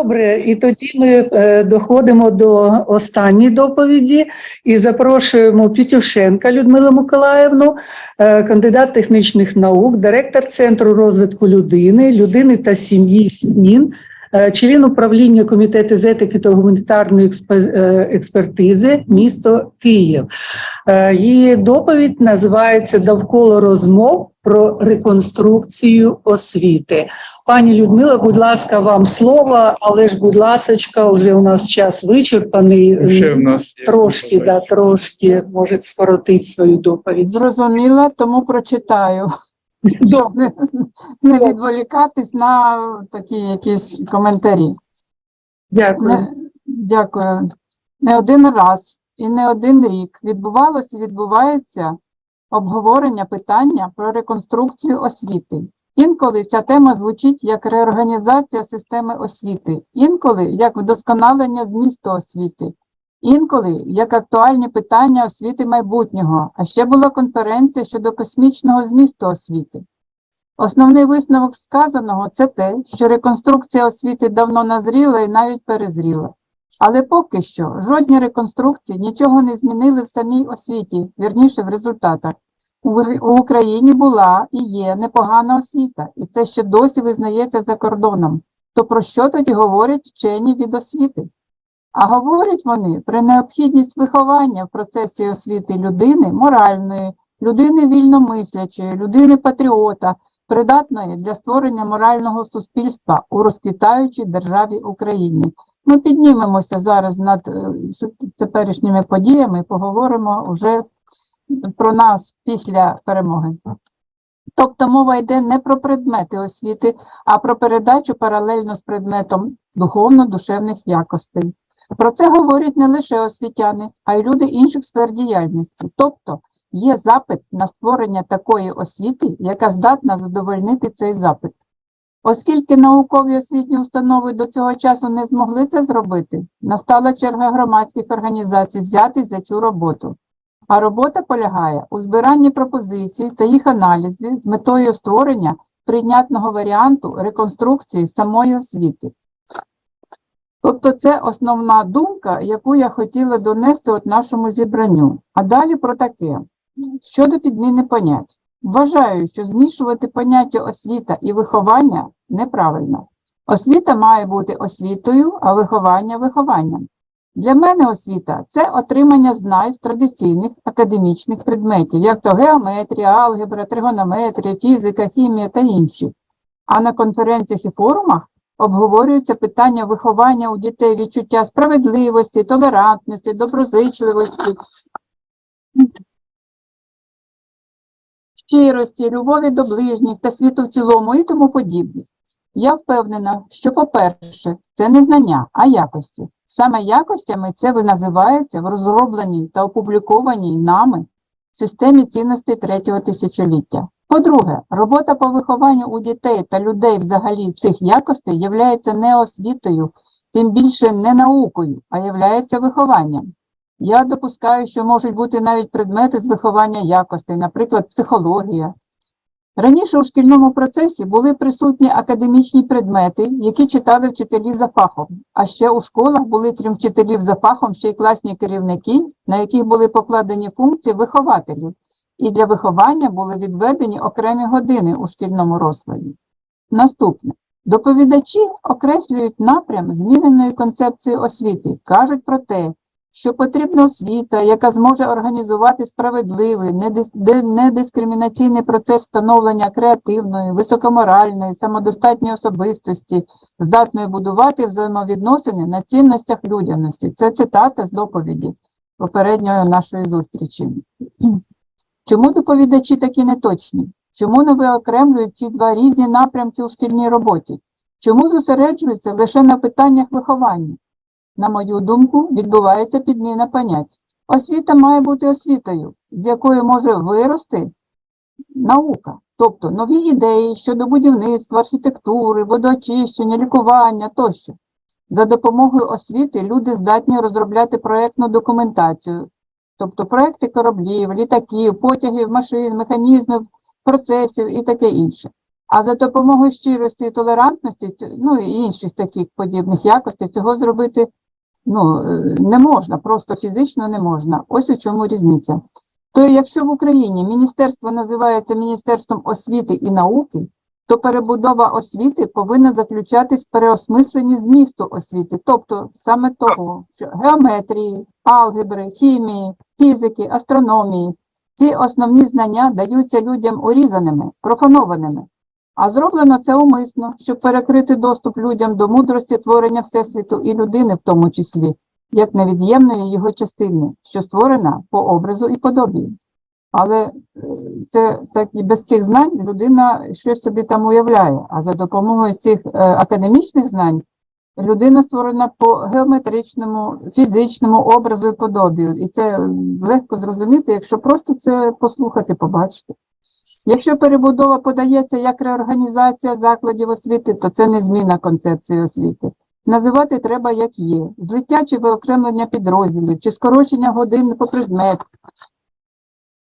Добре, і тоді ми е, доходимо до останньої доповіді і запрошуємо Пітюшенка Людмилу Миколаївну, е, кандидат технічних наук, директор Центру розвитку людини, людини та сім'ї СНІН, член управління комітету з етики та гуманітарної е, експертизи місто Київ. Е, Її доповідь називається Довкола розмов про реконструкцію освіти. Пані Людмила, будь ласка, вам слово, але ж, будь ласочка, вже у нас час вичерпаний. Ще в нас Трошки, да, трошки може скоротити свою доповідь. Зрозуміла, тому прочитаю, щоб не, не відволікатись на такі якісь коментарі. Дякую. Не, дякую. Не один раз і не один рік відбувалося і відбувається обговорення питання про реконструкцію освіти. Інколи ця тема звучить як реорганізація системи освіти, інколи як вдосконалення змісту освіти, інколи як актуальні питання освіти майбутнього, а ще була конференція щодо космічного змісту освіти. Основний висновок сказаного це те, що реконструкція освіти давно назріла і навіть перезріла. Але поки що жодні реконструкції нічого не змінили в самій освіті, вірніше в результатах. У Україні була і є непогана освіта, і це ще досі визнається за кордоном. То про що тоді говорять вчені від освіти? А говорять вони про необхідність виховання в процесі освіти людини моральної, людини вільномислячої, людини патріота, придатної для створення морального суспільства у розквітаючій державі Україні. Ми піднімемося зараз над е, теперішніми подіями поговоримо вже про нас після перемоги. Тобто мова йде не про предмети освіти, а про передачу паралельно з предметом духовно-душевних якостей. Про це говорять не лише освітяни, а й люди інших сфер діяльності. Тобто є запит на створення такої освіти, яка здатна задовольнити цей запит. Оскільки наукові освітні установи до цього часу не змогли це зробити, настала черга громадських організацій взятись за цю роботу. А робота полягає у збиранні пропозицій та їх аналізі з метою створення прийнятного варіанту реконструкції самої освіти. Тобто це основна думка, яку я хотіла донести от нашому зібранню. А далі про таке. Щодо підміни понять. Вважаю, що змішувати поняття освіта і виховання неправильно. Освіта має бути освітою, а виховання вихованням. Для мене освіта це отримання знань з традиційних академічних предметів, як то геометрія, алгебра, тригонометрія, фізика, хімія та інші. А на конференціях і форумах обговорюються питання виховання у дітей відчуття справедливості, толерантності, доброзичливості, щирості, любові до ближніх та світу в цілому і тому подібне. Я впевнена, що, по-перше, це не знання, а якості. Саме якостями це ви називається в розробленій та опублікованій нами системі цінностей третього тисячоліття. По-друге, робота по вихованню у дітей та людей взагалі цих якостей являється не освітою, тим більше не наукою, а являється вихованням. Я допускаю, що можуть бути навіть предмети з виховання якостей, наприклад, психологія. Раніше у шкільному процесі були присутні академічні предмети, які читали вчителі за фахом, а ще у школах були, крім вчителів за фахом, ще й класні керівники, на яких були покладені функції вихователів, і для виховання були відведені окремі години у шкільному розкладі. Наступне. Доповідачі окреслюють напрям зміненої концепції освіти, кажуть про те, що потрібна освіта, яка зможе організувати справедливий, недискримінаційний процес становлення креативної, високоморальної, самодостатньої особистості, здатної будувати взаємовідносини на цінностях людяності. Це цитата з доповіді попередньої нашої зустрічі. Чому доповідачі такі неточні? Чому не виокремлюють ці два різні напрямки у шкільній роботі? Чому зосереджуються лише на питаннях виховання? На мою думку, відбувається підміна понять. Освіта має бути освітою, з якої може вирости наука, тобто нові ідеї щодо будівництва, архітектури, водоочищення, лікування тощо. За допомогою освіти люди здатні розробляти проєктну документацію, тобто проекти кораблів, літаків, потягів, машин, механізмів, процесів і таке інше. А за допомогою щирості і толерантності, ну і інших таких подібних якостей, цього зробити ну, е, не можна, просто фізично не можна. Ось у чому різниця. То якщо в Україні міністерство називається Міністерством освіти і науки, то перебудова освіти повинна заключатись в переосмисленні змісту освіти, тобто саме того, що геометрії, алгебри, хімії, фізики, астрономії, ці основні знання даються людям урізаними, профанованими. А зроблено це умисно, щоб перекрити доступ людям до мудрості творення Всесвіту і людини в тому числі, як невід'ємної його частини, що створена по образу і подобі. Але е, це так і без цих знань людина щось собі там уявляє. А за допомогою цих е, академічних знань людина створена по геометричному, фізичному образу і подобію. І це легко зрозуміти, якщо просто це послухати, побачити. Якщо перебудова подається як реорганізація закладів освіти, то це не зміна концепції освіти. Називати треба як є: злиття чи виокремлення підрозділів, чи скорочення годин по предмету,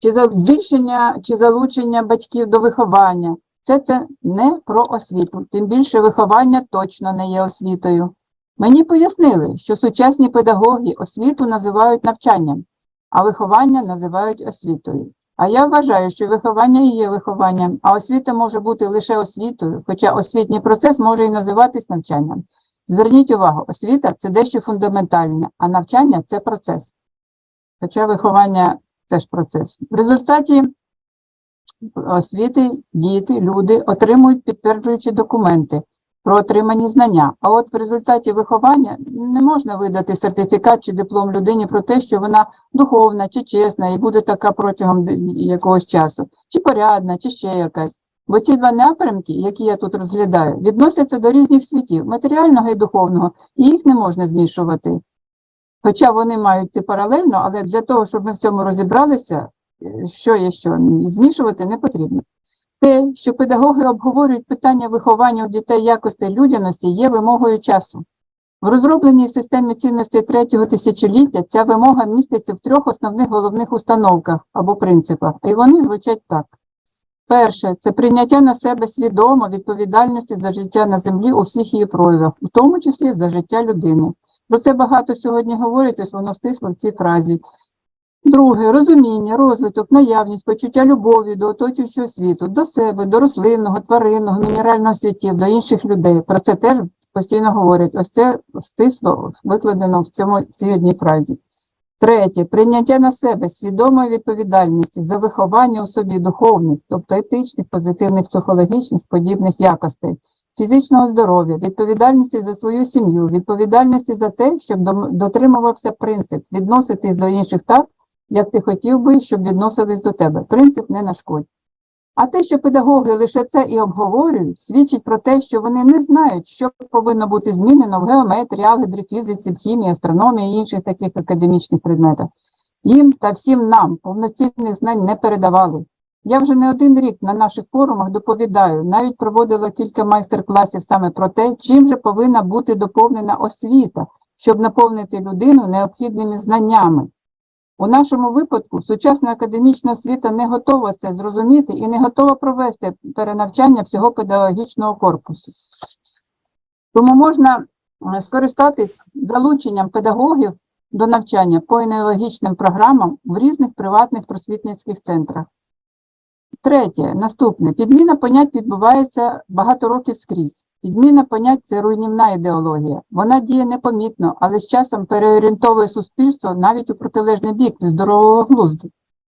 чи збільшення чи залучення батьків до виховання. Це це не про освіту, тим більше виховання точно не є освітою. Мені пояснили, що сучасні педагоги освіту називають навчанням, а виховання називають освітою. А я вважаю, що виховання і є вихованням, а освіта може бути лише освітою, хоча освітній процес може і називатись навчанням. Зверніть увагу, освіта це дещо фундаментальне, а навчання це процес. Хоча виховання теж процес. В результаті освіти діти, люди отримують підтверджуючі документи про отримані знання. А от в результаті виховання не можна видати сертифікат чи диплом людині про те, що вона духовна чи чесна і буде така протягом якогось часу, чи порядна, чи ще якась. Бо ці два напрямки, які я тут розглядаю, відносяться до різних світів матеріального і духовного, і їх не можна змішувати. Хоча вони мають йти паралельно, але для того, щоб ми в цьому розібралися, е, що є що, змішувати не потрібно. Те, що педагоги обговорюють питання виховання у дітей якостей людяності, є вимогою часу. В розробленій системі цінностей третього тисячоліття ця вимога міститься в трьох основних головних установках або принципах, і вони звучать так. Перше це прийняття на себе свідомо відповідальності за життя на землі у всіх її проявах, у тому числі за життя людини. Про це багато сьогодні говорять, ось воно стисло в цій фразі. Друге розуміння, розвиток, наявність, почуття любові до оточуючого світу, до себе, до рослинного, тваринного, мінерального світів, до інших людей. Про це теж постійно говорять. Ось це стисло викладено в цьому в цій одній фразі. Третє прийняття на себе свідомої відповідальності за виховання у собі духовних, тобто етичних, позитивних, психологічних подібних якостей, фізичного здоров'я, відповідальності за свою сім'ю, відповідальності за те, щоб дотримувався принцип відноситись до інших так, як ти хотів би, щоб відносились до тебе. Принцип не нашкодь. А те, що педагоги лише це і обговорюють, свідчить про те, що вони не знають, що повинно бути змінено в геометрії, алгебрі, фізиці, в хімії, астрономії і інших таких академічних предметах. Їм та всім нам повноцінних знань не передавали. Я вже не один рік на наших форумах доповідаю, навіть проводила кілька майстер-класів саме про те, чим же повинна бути доповнена освіта, щоб наповнити людину необхідними знаннями. У нашому випадку сучасна академічна освіта не готова це зрозуміти і не готова провести перенавчання всього педагогічного корпусу. Тому можна е, скористатись залученням педагогів до навчання по енеологічним програмам в різних приватних просвітницьких центрах. Третє, наступне. Підміна понять відбувається багато років скрізь. Підміна понять це руйнівна ідеологія. Вона діє непомітно, але з часом переорієнтовує суспільство навіть у протилежний бік здорового глузду.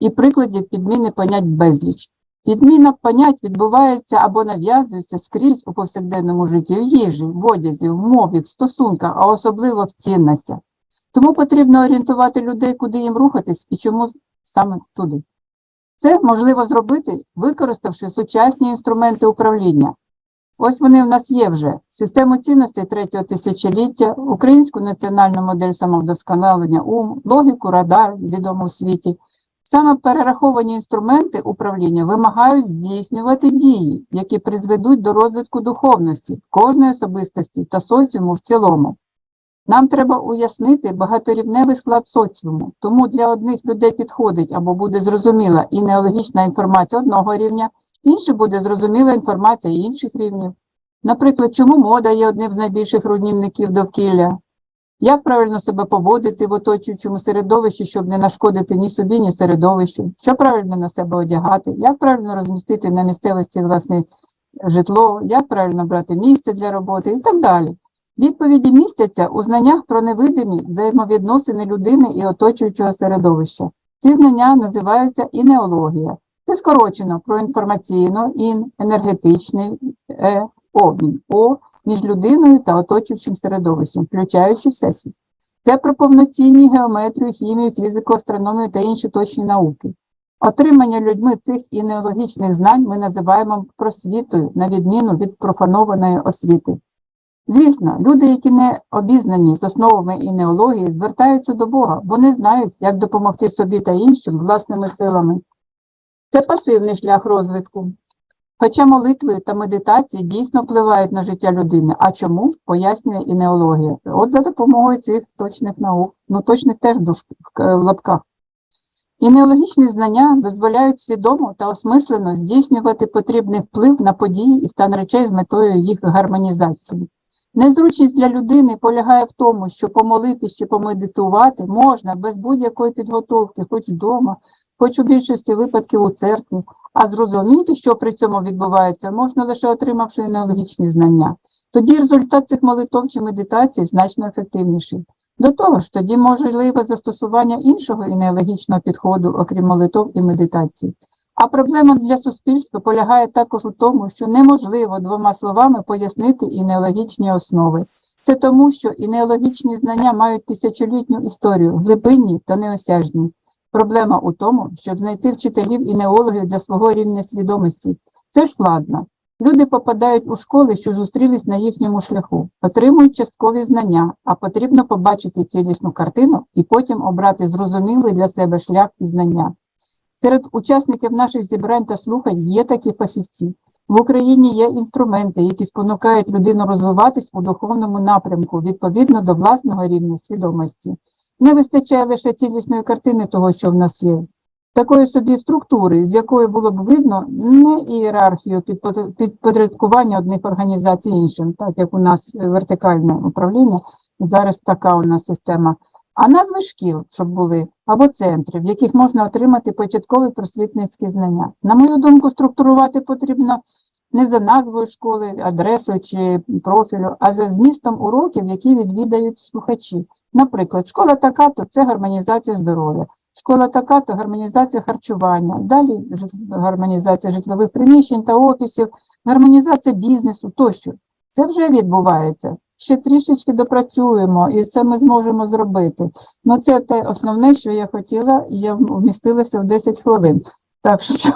І прикладів підміни понять безліч. Підміна понять відбувається або нав'язується скрізь у повсякденному житті в їжі, в одязі, в мові, в стосунках, а особливо в цінностях. Тому потрібно орієнтувати людей, куди їм рухатись і чому саме туди. Це можливо зробити, використавши сучасні інструменти управління. Ось вони в нас є вже: систему цінностей третього тисячоліття, українську національну модель самовдосконалення ум, логіку радар, відому в світі. Саме перераховані інструменти управління вимагають здійснювати дії, які призведуть до розвитку духовності кожної особистості та соціуму в цілому. Нам треба уяснити багаторівневий склад соціуму, тому для одних людей підходить або буде зрозуміла і неологічна інформація одного рівня, іншим буде зрозуміла інформація інших рівнів. Наприклад, чому мода є одним з найбільших руйнівників довкілля? Як правильно себе поводити в оточуючому середовищі, щоб не нашкодити ні собі, ні середовищу? Що правильно на себе одягати? Як правильно розмістити на місцевості власне житло? Як правильно брати місце для роботи і так далі? Відповіді містяться у знаннях про невидимі взаємовідносини людини і оточуючого середовища. Ці знання називаються інеологія. Це скорочено про інформаційно, ін, енергетичний е, обмін О між людиною та оточуючим середовищем, включаючи всесвіт. Це про повноцінні геометрію, хімію, фізику, астрономію та інші точні науки. Отримання людьми цих інеологічних знань ми називаємо просвітою, на відміну від профанованої освіти. Звісно, люди, які не обізнані з основами інеології, звертаються до Бога, бо не знають, як допомогти собі та іншим власними силами. Це пасивний шлях розвитку. Хоча молитви та медитації дійсно впливають на життя людини. А чому? Пояснює інеологія. От за допомогою цих точних наук, ну точних теж душ- в лапках. Інеологічні знання дозволяють свідомо та осмислено здійснювати потрібний вплив на події і стан речей з метою їх гармонізації. Незручність для людини полягає в тому, що помолитись чи помедитувати можна без будь-якої підготовки, хоч вдома, хоч у більшості випадків у церкві, а зрозуміти, що при цьому відбувається, можна лише отримавши інеологічні знання. Тоді результат цих молитов чи медитацій значно ефективніший. До того ж, тоді можливе застосування іншого інеологічного підходу, окрім молитов і медитацій. А проблема для суспільства полягає також у тому, що неможливо двома словами пояснити інеологічні основи. Це тому, що інеологічні знання мають тисячолітню історію, глибинні та неосяжні. Проблема у тому, щоб знайти вчителів інеологів для свого рівня свідомості. Це складно. Люди попадають у школи, що зустрілись на їхньому шляху, отримують часткові знання, а потрібно побачити цілісну картину і потім обрати зрозумілий для себе шлях і знання. Серед учасників наших зібрань та слухань є такі фахівці. В Україні є інструменти, які спонукають людину розвиватись у духовному напрямку відповідно до власного рівня свідомості. Не вистачає лише цілісної картини того, що в нас є. Такої собі структури, з якої було б видно не ієрархію підпо- підпорядкування одних організацій іншим, так як у нас вертикальне управління, зараз така у нас система, а назви шкіл, щоб були, або центрів, в яких можна отримати початкові просвітницькі знання. На мою думку, структурувати потрібно не за назвою школи, адресою чи профілю, а за змістом уроків, які відвідають слухачі. Наприклад, школа така-то це гармонізація здоров'я, школа така-то гармонізація харчування, далі гармонізація житлових приміщень та офісів, гармонізація бізнесу тощо. Це вже відбувається. Ще трішечки допрацюємо і все ми зможемо зробити. Ну, це те основне, що я хотіла, і я вмістилася в 10 хвилин. Так що